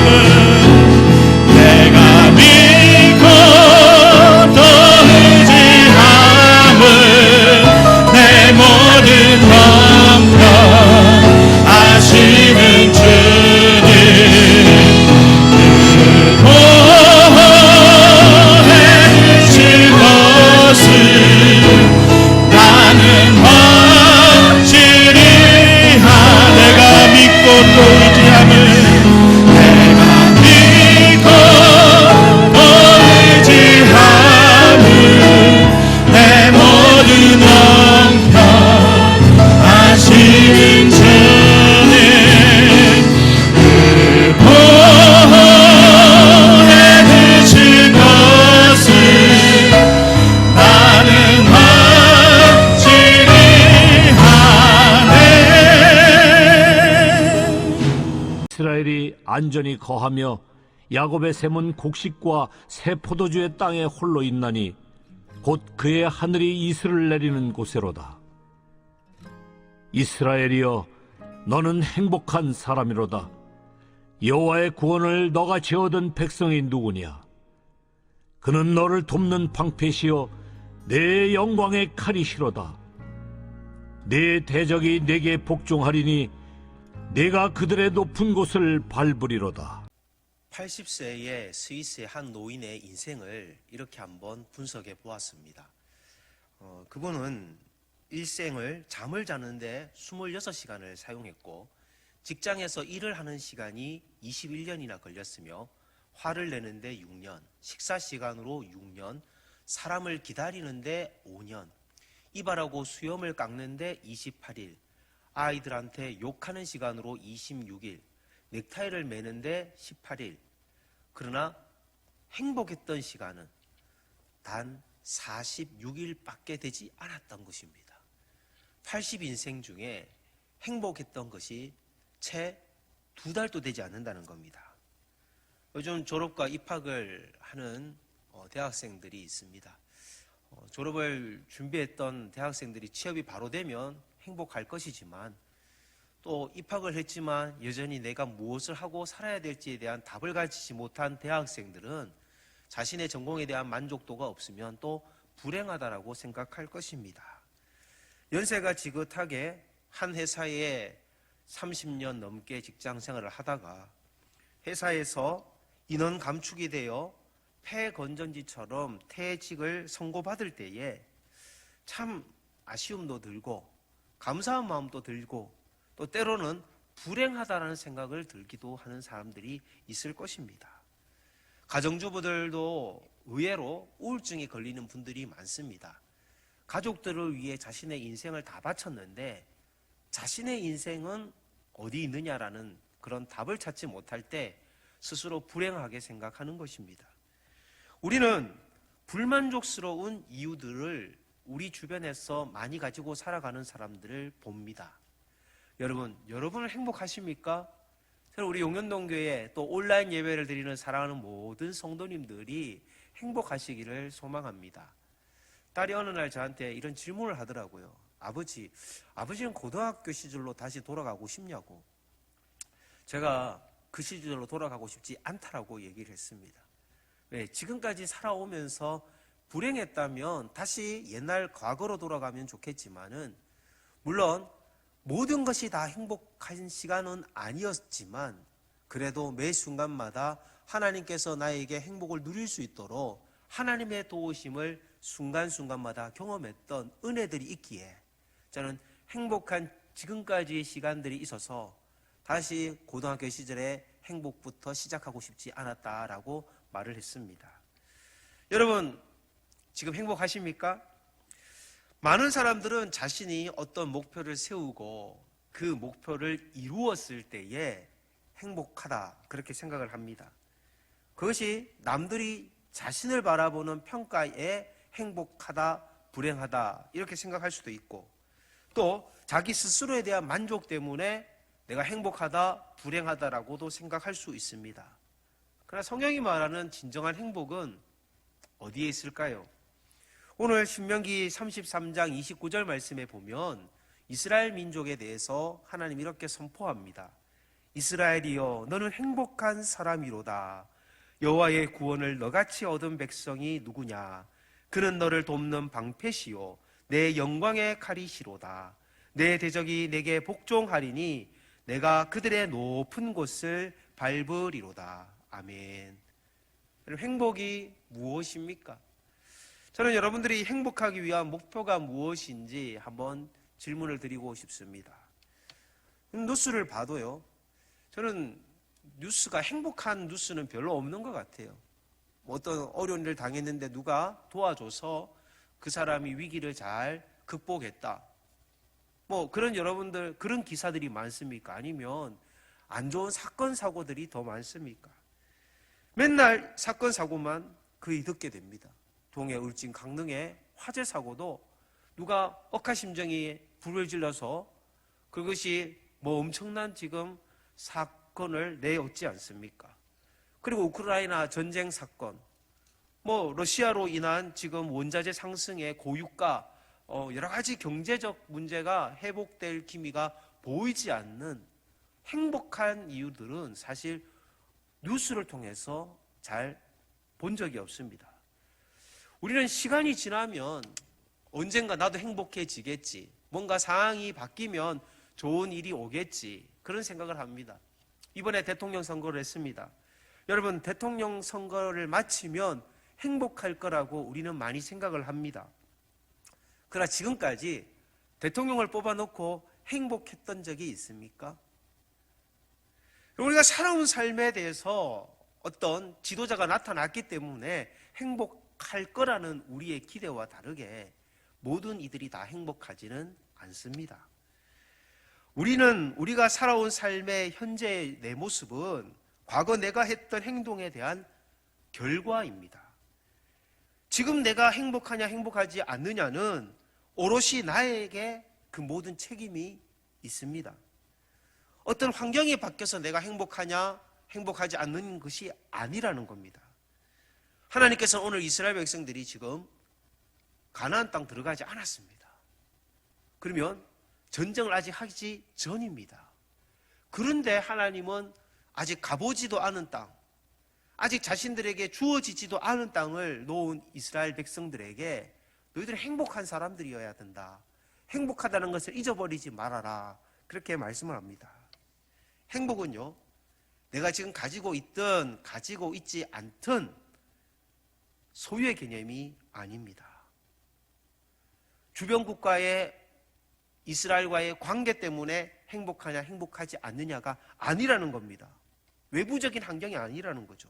의 안전히 거하며 야곱의 샘은 곡식과 새 포도주의 땅에 홀로 있나니 곧 그의 하늘이 이슬을 내리는 곳에로다. 이스라엘이여 너는 행복한 사람이로다. 여호와의 구원을 너가 지어든 백성이 누구냐? 그는 너를 돕는 방패시여 내 영광의 칼이시로다. 내 대적이 내게 복종하리니 내가 그들의 높은 곳을 밟으리로다. 80세의 스위스의 한 노인의 인생을 이렇게 한번 분석해 보았습니다. 어, 그분은 일생을 잠을 자는데 26시간을 사용했고 직장에서 일을 하는 시간이 21년이나 걸렸으며 화를 내는데 6년, 식사 시간으로 6년, 사람을 기다리는데 5년, 이발하고 수염을 깎는데 28일, 아이들한테 욕하는 시간으로 26일, 넥타이를 매는데 18일. 그러나 행복했던 시간은 단 46일밖에 되지 않았던 것입니다. 80인생 중에 행복했던 것이 채 두 달도 되지 않는다는 겁니다. 요즘 졸업과 입학을 하는 어, 대학생들이 있습니다. 어, 졸업을 준비했던 대학생들이 취업이 바로 되면 행복할 것이지만 또 입학을 했지만 여전히 내가 무엇을 하고 살아야 될지에 대한 답을 가지지 못한 대학생들은 자신의 전공에 대한 만족도가 없으면 또 불행하다라고 생각할 것입니다. 연세가 지긋하게 한 회사에 30년 넘게 직장 생활을 하다가 회사에서 인원 감축이 되어 폐건전지처럼 퇴직을 선고받을 때에 참 아쉬움도 들고 감사한 마음도 들고 또 때로는 불행하다라는 생각을 들기도 하는 사람들이 있을 것입니다. 가정주부들도 의외로 우울증에 걸리는 분들이 많습니다. 가족들을 위해 자신의 인생을 다 바쳤는데 자신의 인생은 어디 있느냐라는 그런 답을 찾지 못할 때 스스로 불행하게 생각하는 것입니다. 우리는 불만족스러운 이유들을 우리 주변에서 많이 가지고 살아가는 사람들을 봅니다. 여러분, 여러분은 행복하십니까? 우리 용현동 교회 또 온라인 예배를 드리는 사랑하는 모든 성도님들이 행복하시기를 소망합니다. 딸이 어느 날 저한테 이런 질문을 하더라고요. 아버지, 아버지는 고등학교 시절로 다시 돌아가고 싶냐고. 제가 그 시절로 돌아가고 싶지 않다라고 얘기를 했습니다. 왜? 지금까지 살아오면서 불행했다면 다시 옛날 과거로 돌아가면 좋겠지만은 물론 모든 것이 다 행복한 시간은 아니었지만 그래도 매 순간마다 하나님께서 나에게 행복을 누릴 수 있도록 하나님의 도우심을 순간순간마다 경험했던 은혜들이 있기에 저는 행복한 지금까지의 시간들이 있어서 다시 고등학교 시절의 행복부터 시작하고 싶지 않았다라고 말을 했습니다. 여러분, 지금 행복하십니까? 많은 사람들은 자신이 어떤 목표를 세우고 그 목표를 이루었을 때에 행복하다 그렇게 생각을 합니다. 그것이 남들이 자신을 바라보는 평가에 행복하다, 불행하다 이렇게 생각할 수도 있고 또 자기 스스로에 대한 만족 때문에 내가 행복하다, 불행하다라고도 생각할 수 있습니다. 그러나 성경이 말하는 진정한 행복은 어디에 있을까요? 오늘 신명기 33장 29절 말씀에 보면 이스라엘 민족에 대해서 하나님 이렇게 선포합니다. 이스라엘이여 너는 행복한 사람이로다. 여호와의 구원을 너같이 얻은 백성이 누구냐? 그는 너를 돕는 방패시요 내 영광의 칼이시로다. 내 대적이 내게 복종하리니 내가 그들의 높은 곳을 밟으리로다. 아멘. 행복이 무엇입니까? 저는 여러분들이 행복하기 위한 목표가 무엇인지 한번 질문을 드리고 싶습니다. 뉴스를 봐도요, 저는 뉴스가 행복한 뉴스는 별로 없는 것 같아요. 뭐 어떤 어려운 일을 당했는데 누가 도와줘서 그 사람이 위기를 잘 극복했다. 뭐 그런 여러분들 그런 기사들이 많습니까? 아니면 안 좋은 사건 사고들이 더 많습니까? 맨날 사건 사고만 거의 듣게 됩니다. 동해 울진 강릉의 화재 사고도 누가 억하심정이 불을 질러서 그것이 뭐 엄청난 지금 사건을 내었지 않습니까? 그리고 우크라이나 전쟁 사건, 뭐 러시아로 인한 지금 원자재 상승의 고유가 어, 여러 가지 경제적 문제가 회복될 기미가 보이지 않는 행복한 이유들은 사실 뉴스를 통해서 잘 본 적이 없습니다. 우리는 시간이 지나면 언젠가 나도 행복해지겠지. 뭔가 상황이 바뀌면 좋은 일이 오겠지. 그런 생각을 합니다. 이번에 대통령 선거를 했습니다. 여러분, 대통령 선거를 마치면 행복할 거라고 우리는 많이 생각을 합니다. 그러나 지금까지 대통령을 뽑아놓고 행복했던 적이 있습니까? 우리가 살아온 삶에 대해서 어떤 지도자가 나타났기 때문에 행복 할 거라는 우리의 기대와 다르게 모든 이들이 다 행복하지는 않습니다. 우리는 우리가 살아온 삶의 현재의 내 모습은 과거 내가 했던 행동에 대한 결과입니다. 지금 내가 행복하냐 행복하지 않느냐는 오롯이 나에게 그 모든 책임이 있습니다. 어떤 환경이 바뀌어서 내가 행복하냐 행복하지 않는 것이 아니라는 겁니다. 하나님께서 오늘 이스라엘 백성들이 지금 가나안 땅 들어가지 않았습니다. 그러면 전쟁을 아직 하기 전입니다. 그런데 하나님은 아직 가보지도 않은 땅, 아직 자신들에게 주어지지도 않은 땅을 놓은 이스라엘 백성들에게 너희들은 행복한 사람들이어야 된다. 행복하다는 것을 잊어버리지 말아라. 그렇게 말씀을 합니다. 행복은요, 내가 지금 가지고 있든 가지고 있지 않든 소유의 개념이 아닙니다. 주변 국가의 이스라엘과의 관계 때문에 행복하냐 행복하지 않느냐가 아니라는 겁니다. 외부적인 환경이 아니라는 거죠.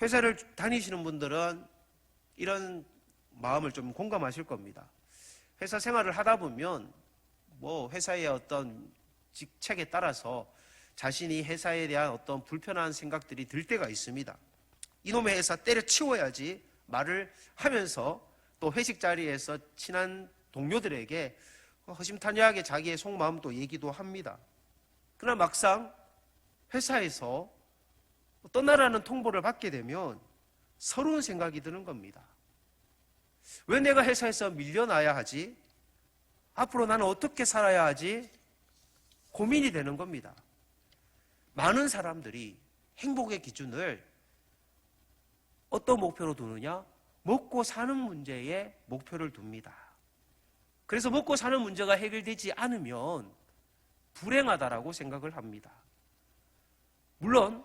회사를 다니시는 분들은 이런 마음을 좀 공감하실 겁니다. 회사 생활을 하다 보면 뭐 회사의 어떤 직책에 따라서 자신이 회사에 대한 어떤 불편한 생각들이 들 때가 있습니다. 이놈의 회사 때려치워야지 말을 하면서 또 회식 자리에서 친한 동료들에게 허심탄회하게 자기의 속마음도 얘기도 합니다. 그러나 막상 회사에서 떠나라는 통보를 받게 되면 서러운 생각이 드는 겁니다. 왜 내가 회사에서 밀려나야 하지? 앞으로 나는 어떻게 살아야 하지? 고민이 되는 겁니다. 많은 사람들이 행복의 기준을 어떤 목표로 두느냐? 먹고 사는 문제에 목표를 둡니다. 그래서 먹고 사는 문제가 해결되지 않으면 불행하다라고 생각을 합니다. 물론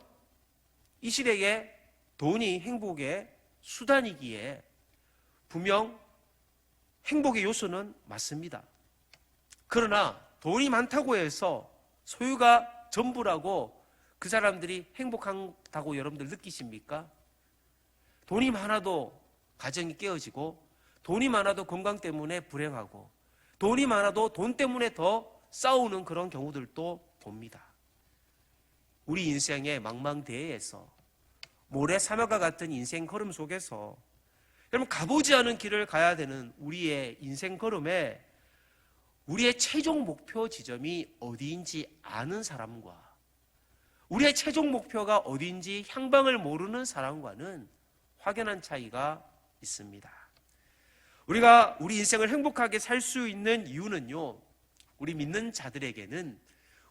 이 시대에 돈이 행복의 수단이기에 분명 행복의 요소는 맞습니다. 그러나 돈이 많다고 해서 소유가 전부라고 그 사람들이 행복하다고 여러분들 느끼십니까? 돈이 많아도 가정이 깨어지고 돈이 많아도 건강 때문에 불행하고 돈이 많아도 돈 때문에 더 싸우는 그런 경우들도 봅니다. 우리 인생의 망망대해에서 모래 사막과 같은 인생 걸음 속에서 여러분 가보지 않은 길을 가야 되는 우리의 인생 걸음에 우리의 최종 목표 지점이 어디인지 아는 사람과 우리의 최종 목표가 어디인지 향방을 모르는 사람과는 확연한 차이가 있습니다. 우리가 우리 인생을 행복하게 살 수 있는 이유는요, 우리 믿는 자들에게는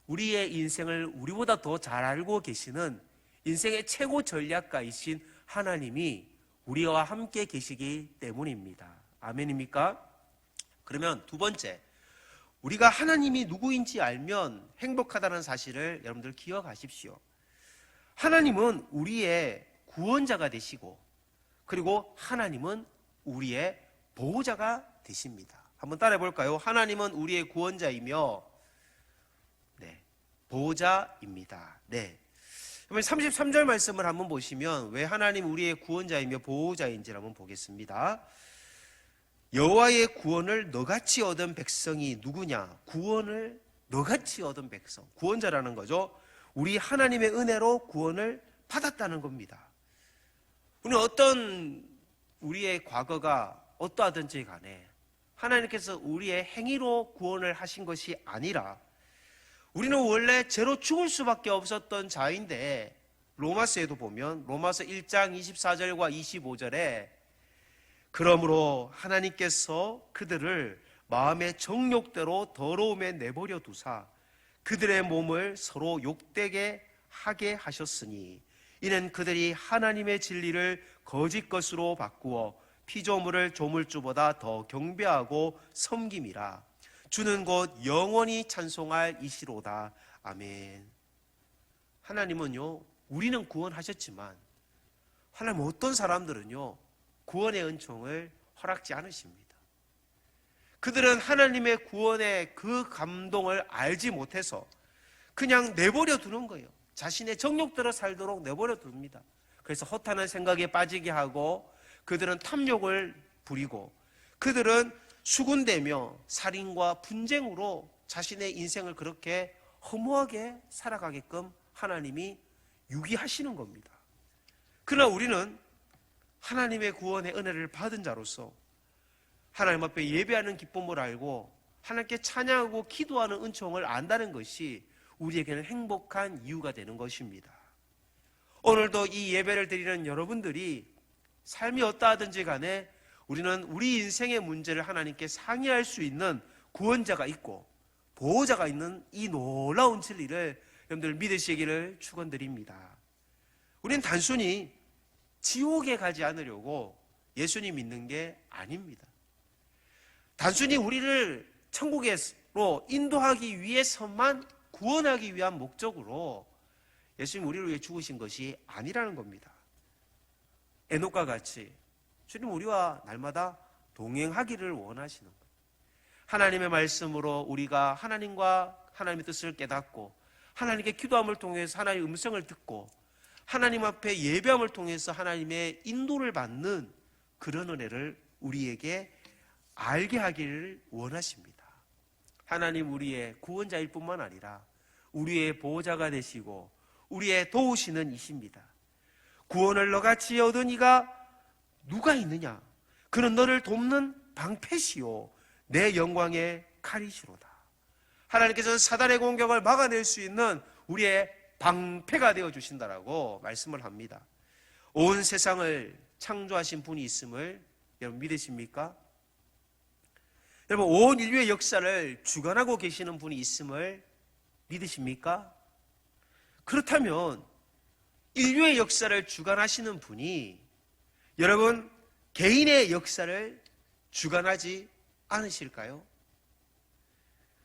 우리의 인생을 우리보다 더 잘 알고 계시는 인생의 최고 전략가이신 하나님이 우리와 함께 계시기 때문입니다. 아멘입니까? 그러면 두 번째, 우리가 하나님이 누구인지 알면 행복하다는 사실을 여러분들 기억하십시오. 하나님은 우리의 구원자가 되시고, 그리고 하나님은 우리의 보호자가 되십니다. 한번 따라해 볼까요? 하나님은 우리의 구원자이며, 네, 보호자입니다. 네. 그러면 33절 말씀을 한번 보시면 왜 하나님 우리의 구원자이며 보호자인지를 한번 보겠습니다. 여호와의 구원을 너같이 얻은 백성이 누구냐? 구원을 너같이 얻은 백성. 구원자라는 거죠. 우리 하나님의 은혜로 구원을 받았다는 겁니다. 우리는 어떤 우리의 과거가 어떠하든지 간에 하나님께서 우리의 행위로 구원을 하신 것이 아니라 우리는 원래 죄로 죽을 수밖에 없었던 자인데 로마서에도 보면 로마서 1장 24절과 25절에 그러므로 하나님께서 그들을 마음의 정욕대로 더러움에 내버려 두사 그들의 몸을 서로 욕되게 하게 하셨으니 이는 그들이 하나님의 진리를 거짓 것으로 바꾸어 피조물을 조물주보다 더 경배하고 섬김이라 주는 곧 영원히 찬송할 이시로다 아멘 하나님은요 우리는 구원하셨지만 하나님 어떤 사람들은요 구원의 은총을 허락지 않으십니다. 그들은 하나님의 구원의 그 감동을 알지 못해서 그냥 내버려 두는 거예요. 자신의 정욕대로 살도록 내버려 둡니다. 그래서 허탄한 생각에 빠지게 하고 그들은 탐욕을 부리고 그들은 수군대며 살인과 분쟁으로 자신의 인생을 그렇게 허무하게 살아가게끔 하나님이 유기하시는 겁니다. 그러나 우리는 하나님의 구원의 은혜를 받은 자로서 하나님 앞에 예배하는 기쁨을 알고 하나님께 찬양하고 기도하는 은총을 안다는 것이 우리에게는 행복한 이유가 되는 것입니다. 오늘도 이 예배를 드리는 여러분들이 삶이 어떠하든지 간에 우리는 우리 인생의 문제를 하나님께 상의할 수 있는 구원자가 있고 보호자가 있는 이 놀라운 진리를 여러분들 믿으시기를 축원드립니다. 우리는 단순히 지옥에 가지 않으려고 예수님 믿는 게 아닙니다. 단순히 우리를 천국으로 인도하기 위해서만 구원하기 위한 목적으로 예수님 우리를 위해 죽으신 것이 아니라는 겁니다. 에녹과 같이 주님 우리와 날마다 동행하기를 원하시는. 하나님의 말씀으로 우리가 하나님과 하나님의 뜻을 깨닫고 하나님께 기도함을 통해서 하나님의 음성을 듣고 하나님 앞에 예배함을 통해서 하나님의 인도를 받는 그런 은혜를 우리에게 알게 하기를 원하십니다. 하나님 우리의 구원자일 뿐만 아니라 우리의 보호자가 되시고 우리의 도우시는 이십니다. 구원을 너같이 얻은 이가 누가 있느냐? 그는 너를 돕는 방패시요 내 영광의 칼이시로다. 하나님께서는 사단의 공격을 막아낼 수 있는 우리의 방패가 되어 주신다라고 말씀을 합니다. 온 세상을 창조하신 분이 있음을 여러분 믿으십니까? 여러분 온 인류의 역사를 주관하고 계시는 분이 있음을 믿으십니까? 그렇다면 인류의 역사를 주관하시는 분이 여러분 개인의 역사를 주관하지 않으실까요?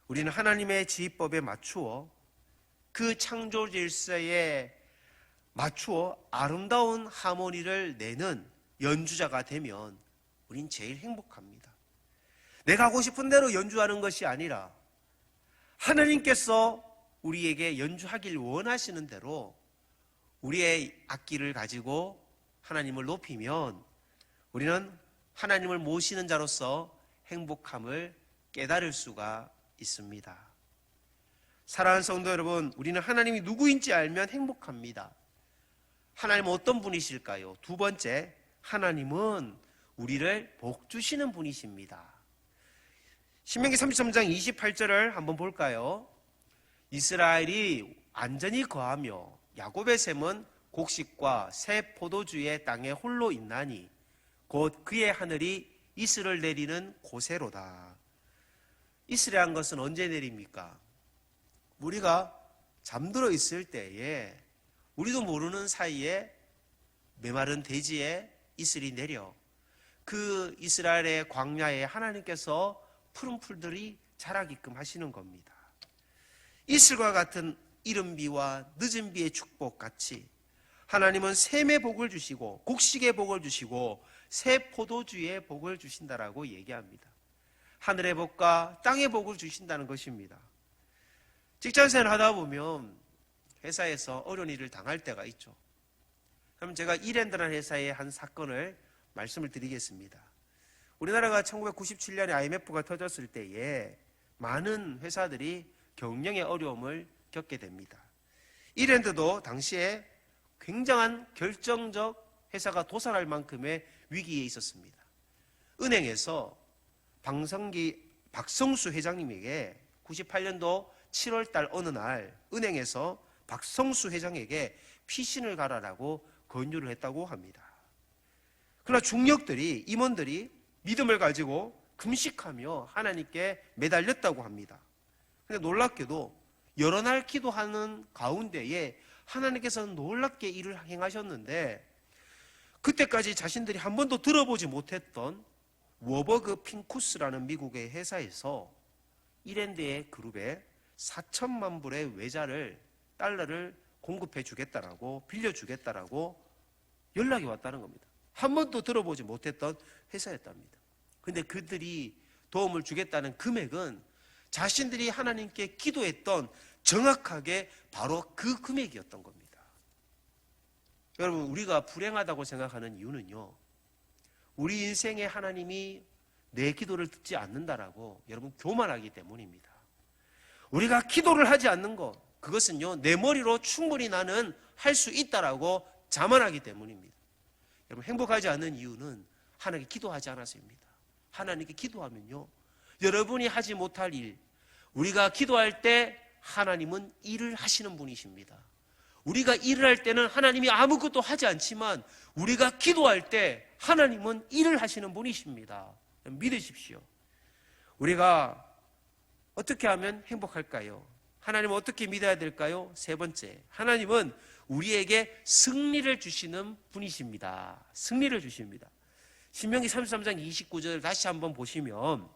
우리는 하나님의 지휘법에 맞추어 그 창조 질서에 맞추어 아름다운 하모니를 내는 연주자가 되면 우린 제일 행복합니다. 내가 하고 싶은 대로 연주하는 것이 아니라 하나님께서 우리에게 연주하길 원하시는 대로 우리의 악기를 가지고 하나님을 높이면 우리는 하나님을 모시는 자로서 행복함을 깨달을 수가 있습니다. 사랑하는 성도 여러분, 우리는 하나님이 누구인지 알면 행복합니다. 하나님은 어떤 분이실까요? 두 번째, 하나님은 우리를 복 주시는 분이십니다. 신명기 33장 28절을 한번 볼까요? 이스라엘이 완전히 거하며 야곱의 셈은 곡식과 새 포도주의 땅에 홀로 있나니 곧 그의 하늘이 이슬을 내리는 고세로다. 이슬이란 것은 언제 내립니까? 우리가 잠들어 있을 때에 우리도 모르는 사이에 메마른 대지에 이슬이 내려 그 이스라엘의 광야에 하나님께서 푸른 풀들이 자라게끔 하시는 겁니다. 이슬과 같은 이른 비와 늦은 비의 축복 같이 하나님은 샘의 복을 주시고 곡식의 복을 주시고 새 포도주의 복을 주신다라고 얘기합니다. 하늘의 복과 땅의 복을 주신다는 것입니다. 직장 생활 하다 보면 회사에서 어려운 일을 당할 때가 있죠. 그럼 제가 이랜드라는 회사의 한 사건을 말씀을 드리겠습니다. 우리나라가 1997년에 IMF가 터졌을 때에 많은 회사들이 경영의 어려움을 겪게 됩니다. 이랜드도 당시에 굉장한 결정적 회사가 도살할 만큼의 위기에 있었습니다. 은행에서 방성기 박성수 회장님에게 98년도 7월 달 어느 날 은행에서 박성수 회장에게 피신을 가라라고 권유를 했다고 합니다. 그러나 중력들이 임원들이 믿음을 가지고 금식하며 하나님께 매달렸다고 합니다. 근데 놀랍게도 여러 날 기도하는 가운데에 하나님께서는 놀랍게 일을 행하셨는데 그때까지 자신들이 한 번도 들어보지 못했던 워버그 핑쿠스라는 미국의 회사에서 이랜드의 그룹에 4천만 불의 외자를 달러를 공급해 주겠다라고 빌려 주겠다라고 연락이 왔다는 겁니다. 한 번도 들어보지 못했던 회사였답니다. 근데 그들이 도움을 주겠다는 금액은 자신들이 하나님께 기도했던 정확하게 바로 그 금액이었던 겁니다. 여러분, 우리가 불행하다고 생각하는 이유는요, 우리 인생에 하나님이 내 기도를 듣지 않는다라고 여러분 교만하기 때문입니다. 우리가 기도를 하지 않는 것, 그것은요, 내 머리로 충분히 나는 할 수 있다라고 자만하기 때문입니다. 여러분, 행복하지 않는 이유는 하나님께 기도하지 않아서입니다. 하나님께 기도하면요, 여러분이 하지 못할 일, 우리가 기도할 때 하나님은 일을 하시는 분이십니다. 우리가 일을 할 때는 하나님이 아무것도 하지 않지만 우리가 기도할 때 하나님은 일을 하시는 분이십니다. 믿으십시오. 우리가 어떻게 하면 행복할까요? 하나님은 어떻게 믿어야 될까요? 세 번째, 하나님은 우리에게 승리를 주시는 분이십니다. 승리를 주십니다. 신명기 33장 29절을 다시 한번 보시면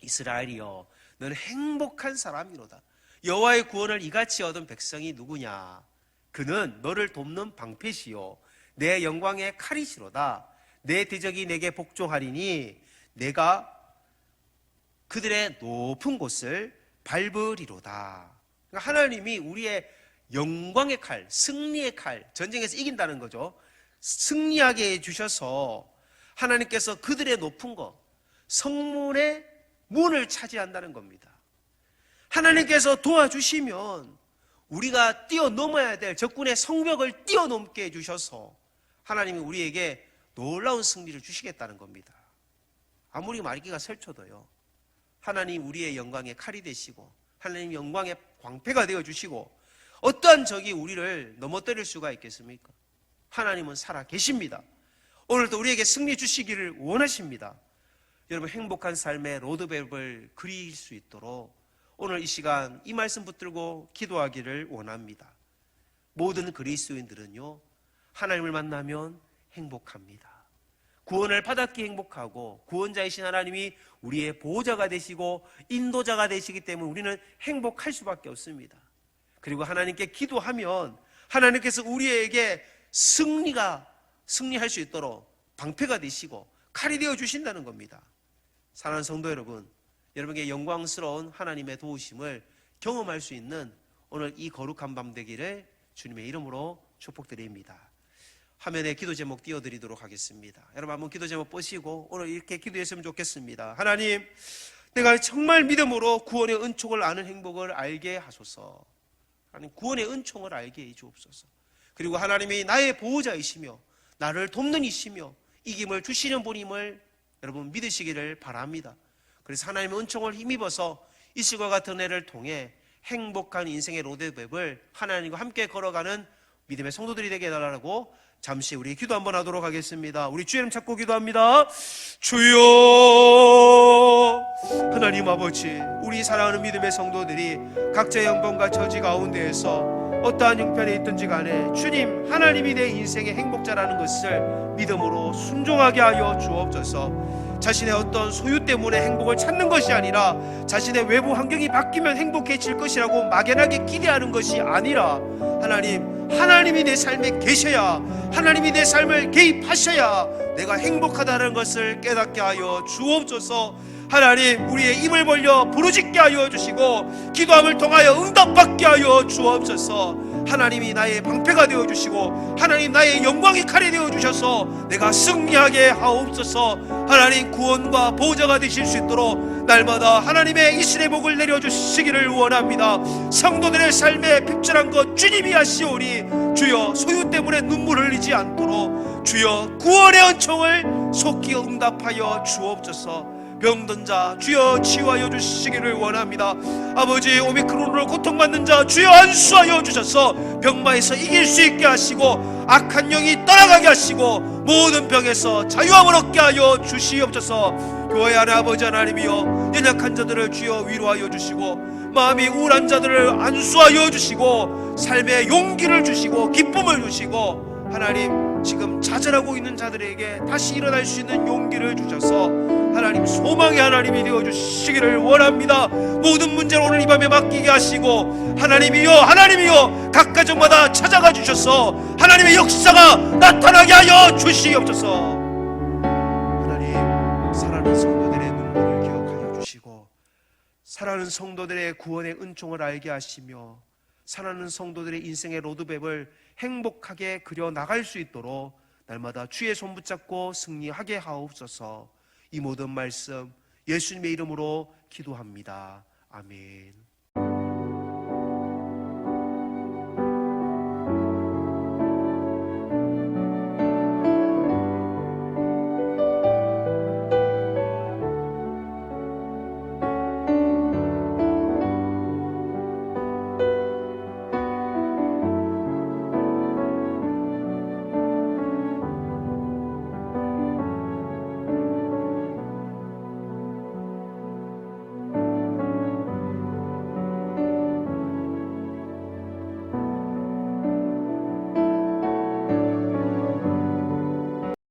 이스라엘이여 너는 행복한 사람이로다. 여호와의 구원을 이같이 얻은 백성이 누구냐? 그는 너를 돕는 방패시요 내 영광의 칼이시로다. 내 대적이 내게 복종하리니 내가 그들의 높은 곳을 밟으리로다. 그러니까 하나님이 우리의 영광의 칼, 승리의 칼, 전쟁에서 이긴다는 거죠. 승리하게 해 주셔서 하나님께서 그들의 높은 것, 성문의 문을 차지한다는 겁니다. 하나님께서 도와주시면 우리가 뛰어넘어야 될 적군의 성벽을 뛰어넘게 해주셔서 하나님이 우리에게 놀라운 승리를 주시겠다는 겁니다. 아무리 말기가 설쳐도요. 하나님 우리의 영광의 칼이 되시고 하나님 영광의 광패가 되어 주시고 어떠한 적이 우리를 넘어뜨릴 수가 있겠습니까? 하나님은 살아 계십니다. 오늘도 우리에게 승리 주시기를 원하십니다. 여러분 행복한 삶의 로드맵을 그릴 수 있도록 오늘 이 시간 이 말씀 붙들고 기도하기를 원합니다. 모든 그리스도인들은요 하나님을 만나면 행복합니다. 구원을 받았기 행복하고 구원자이신 하나님이 우리의 보호자가 되시고 인도자가 되시기 때문에 우리는 행복할 수밖에 없습니다. 그리고 하나님께 기도하면 하나님께서 우리에게 승리가 승리할 수 있도록 방패가 되시고 칼이 되어 주신다는 겁니다. 사랑하는 성도 여러분, 여러분에게 영광스러운 하나님의 도우심을 경험할 수 있는 오늘 이 거룩한 밤 되기를 주님의 이름으로 축복드립니다. 화면에 기도 제목 띄워드리도록 하겠습니다. 여러분 한번 기도 제목 보시고 오늘 이렇게 기도했으면 좋겠습니다. 하나님, 내가 정말 믿음으로 구원의 은총을 아는 행복을 알게 하소서. 하나님 구원의 은총을 알게 해 주옵소서. 그리고 하나님이 나의 보호자이시며 나를 돕는 이시며 이김을 주시는 분임을 여러분 믿으시기를 바랍니다. 그래서 하나님의 은총을 힘입어서 이 시과 같은 해를 통해 행복한 인생의 로드맵을 하나님과 함께 걸어가는 믿음의 성도들이 되게 해달라고 잠시 우리 기도 한번 하도록 하겠습니다. 우리 주님 찾고 기도합니다. 주여 하나님 아버지 우리 사랑하는 믿음의 성도들이 각자의 영광과 처지 가운데에서 어떠한 형편에 있든지 간에 주님 하나님이 내 인생의 행복자라는 것을 믿음으로 순종하게 하여 주옵소서. 자신의 어떤 소유 때문에 행복을 찾는 것이 아니라 자신의 외부 환경이 바뀌면 행복해질 것이라고 막연하게 기대하는 것이 아니라 하나님 하나님이 내 삶에 계셔야 하나님이 내 삶을 개입하셔야 내가 행복하다는 것을 깨닫게 하여 주옵소서 하나님 우리의 입을 벌려 부르짖게 하여 주시고 기도함을 통하여 응답받게 하여 주옵소서. 하나님이 나의 방패가 되어 주시고 하나님 나의 영광의 칼이 되어 주셔서 내가 승리하게 하옵소서. 하나님 구원과 보호자가 되실 수 있도록 날마다 하나님의 이신의 복을 내려 주시기를 원합니다. 성도들의 삶에 핍절한 것 주님이 하시오니 주여 소유 때문에 눈물 흘리지 않도록 주여 구원의 은총을 속히 응답하여 주옵소서 병든 자 주여 치유하여 주시기를 원합니다. 아버지 오미크론으로 고통받는 자 주여 안수하여 주셔서 병마에서 이길 수 있게 하시고 악한 영이 떠나가게 하시고 모든 병에서 자유함을 얻게 하여 주시옵소서. 교회 안에 아버지 하나님이여 연약한 자들을 주여 위로하여 주시고 마음이 우울한 자들을 안수하여 주시고 삶의 용기를 주시고 기쁨을 주시고 하나님 지금 좌절하고 있는 자들에게 다시 일어날 수 있는 용기를 주셔서 하나님 소망의 하나님이 되어 주시기를 원합니다. 모든 문제를 오늘 이 밤에 맡기게 하시고 하나님이여 하나님이여 각 가정마다 찾아가 주셔서 하나님의 역사가 나타나게 하여 주시옵소서. 하나님 사랑하는 성도들의 눈물을 기억하여 주시고 사랑하는 성도들의 구원의 은총을 알게 하시며 사랑하는 성도들의 인생의 로드맵을 행복하게 그려 나갈 수 있도록 날마다 주의 손 붙잡고 승리하게 하옵소서. 이 모든 말씀 예수님의 이름으로 기도합니다. 아멘.